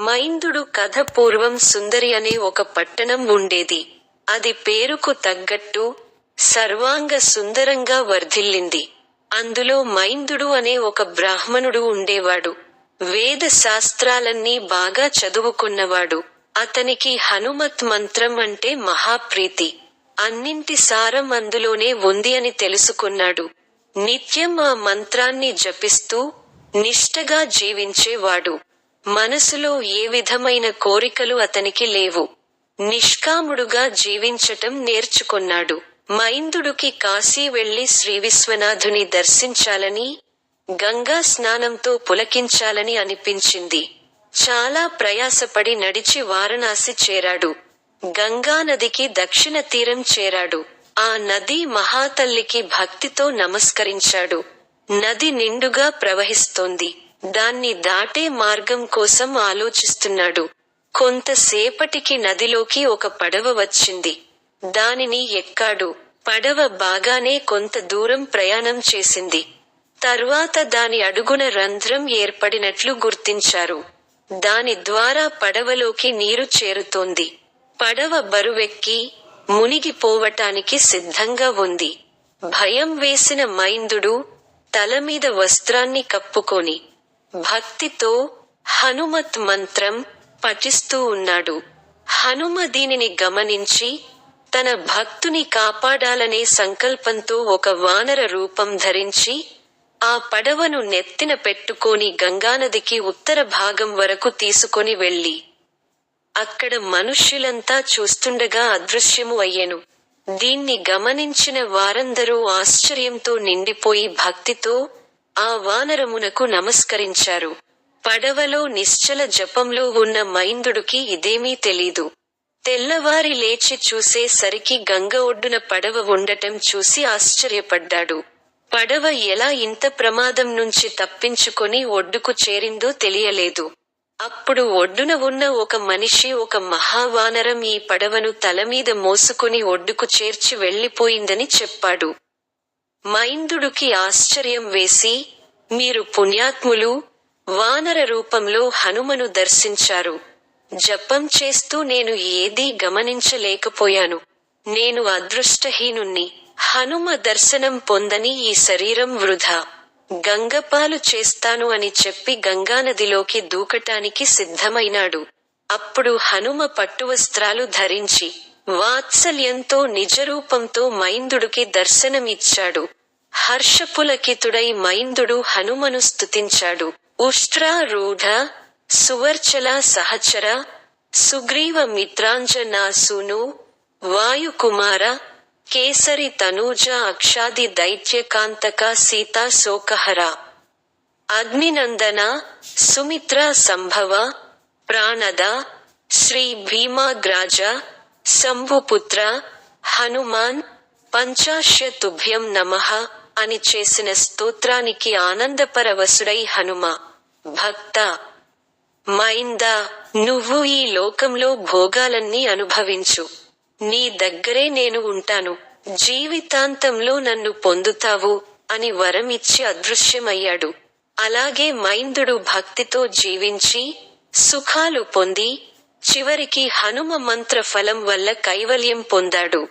మైందుడు కథ పూర్వం సుందరి అనే ఒక పట్టణం ఉండేది. అది పేరుకు తగ్గట్టు సర్వాంగ సుందరంగా వర్ధిల్లింది. అందులో మైందుడు అనే ఒక బ్రాహ్మణుడు ఉండేవాడు. వేద శాస్త్రాలన్నీ బాగా చదువుకున్నవాడు. అతనికి హనుమత్ మంత్రం అంటే మహాప్రీతి. అన్నింటి సారం అందులోనే ఉంది అని తెలుసుకున్నాడు. నిత్యం ఆ మంత్రాన్ని జపిస్తూ నిష్టగా జీవించేవాడు. మనసులో ఏ విధమైన కోరికలు అతనికి లేవు. నిష్కాముడుగా జీవించటం నేర్చుకున్నాడు. మైందుడికి కాశీ వెళ్ళి శ్రీ విశ్వనాథుని దర్శించాలని గంగా స్నానంతో పులకించాలని అనిపించింది. చాలా ప్రయాసపడి నడిచి వారణాసి చేరాడు. గంగా నదికి దక్షిణ తీరం చేరాడు. ఆ నది మహాతల్లికి భక్తితో నమస్కరించాడు. నది నిండుగా ప్రవహిస్తోంది. దాన్ని దాటే మార్గం కోసం ఆలోచిస్తున్నాడు. కొంతసేపటికి నదిలోకి ఒక పడవ వచ్చింది. దానిని ఎక్కాడు. పడవ బాగానే కొంత దూరం ప్రయాణం చేసింది. తర్వాత దాని అడుగున రంధ్రం ఏర్పడినట్లు గుర్తించారు. దాని ద్వారా పడవలోకి నీరు చేరుతోంది. పడవ బరువెక్కి మునిగిపోవటానికి సిద్ధంగా ఉంది. భయం వేసిన మైందుడు తలమీద వస్త్రాన్ని కప్పుకొని భక్తితో హనుమత్ మంత్రం పఠిస్తూ ఉన్నాడు. హనుమ దీనిని గమనించి తన భక్తుని కాపాడాలనే సంకల్పంతో ఒక వానర రూపం ధరించి ఆ పడవను నెత్తిన పెట్టుకొని గంగానదికి ఉత్తర భాగం వరకు తీసుకొని వెళ్ళి అక్కడ మనుష్యులంతా చూస్తుండగా అదృశ్యము అయ్యెను. దీన్ని గమనించిన వారందరూ ఆశ్చర్యంతో నిండిపోయి భక్తితో ఆ వానరమునకు నమస్కరించారు. పడవలో నిశ్చల జపంలో ఉన్న మైందుడికి ఇదేమీ తెలీదు. తెల్లవారి లేచి చూసేసరికి గంగ ఒడ్డున పడవ ఉండటం చూసి ఆశ్చర్యపడ్డాడు. పడవ ఎలా ఇంత ప్రమాదం నుంచి తప్పించుకొని ఒడ్డుకు చేరిందో తెలియలేదు. అప్పుడు ఒడ్డున ఉన్న ఒక మనిషి ఒక మహావానరం ఈ పడవను తలమీద మోసుకుని ఒడ్డుకు చేర్చి వెళ్ళిపోయిందని చెప్పాడు. మైందుడికి ఆశ్చర్యం వేసి మీరు పుణ్యాత్ములు వానర రూపంలో హనుమను దర్శించారు. జపం చేస్తూ నేను ఏదీ గమనించలేకపోయాను. నేను అదృష్టహీనుణ్ణి. హనుమ దర్శనం పొందని ఈ శరీరం వృధా. గంగపాలు చేస్తాను అని చెప్పి గంగానదిలోకి దూకటానికి సిద్ధమైనాడు. అప్పుడు హనుమ పట్టువస్త్రాలు ధరించి వాత్సల్యంతో నిజరూపంతో మైందుడికి దర్శనమిచ్చాడు. హర్షపులకితుడై మైందుడు హనుమను స్తుతించాడు. ఉష్ట్రారూఢ సువర్చల సహచర సుగ్రీవ మిత్రాంజనాసును వాయుకుమార కేసరి తనూజ అక్షాది దైత్యకాంతక సీతా శోకహర అగ్నినందన సుమిత్ర సంభవ ప్రాణద శ్రీ భీమాగ్రాజ శంభుపుత్ర హనుమాన్ పంచాశ్యతుభ్యం నమః అని చేసిన స్తోత్రానికి ఆనందపరవశుడై హనుమ. భక్త! మైంద! నువ్వు ఈ లోకంలో భోగాలన్నీ అనుభవించు. నీ దగ్గరే నేను ఉంటాను. జీవితాంతంలో నన్ను పొందుతావు అని వరం ఇచ్చి అదృశ్యమయ్యాడు. అలాగే మైందుడు భక్తితో జీవించి సుఖాలు పొంది చివరికి హనుమ మంత్ర ఫలం వల్ల కైవల్యం పొందాడు.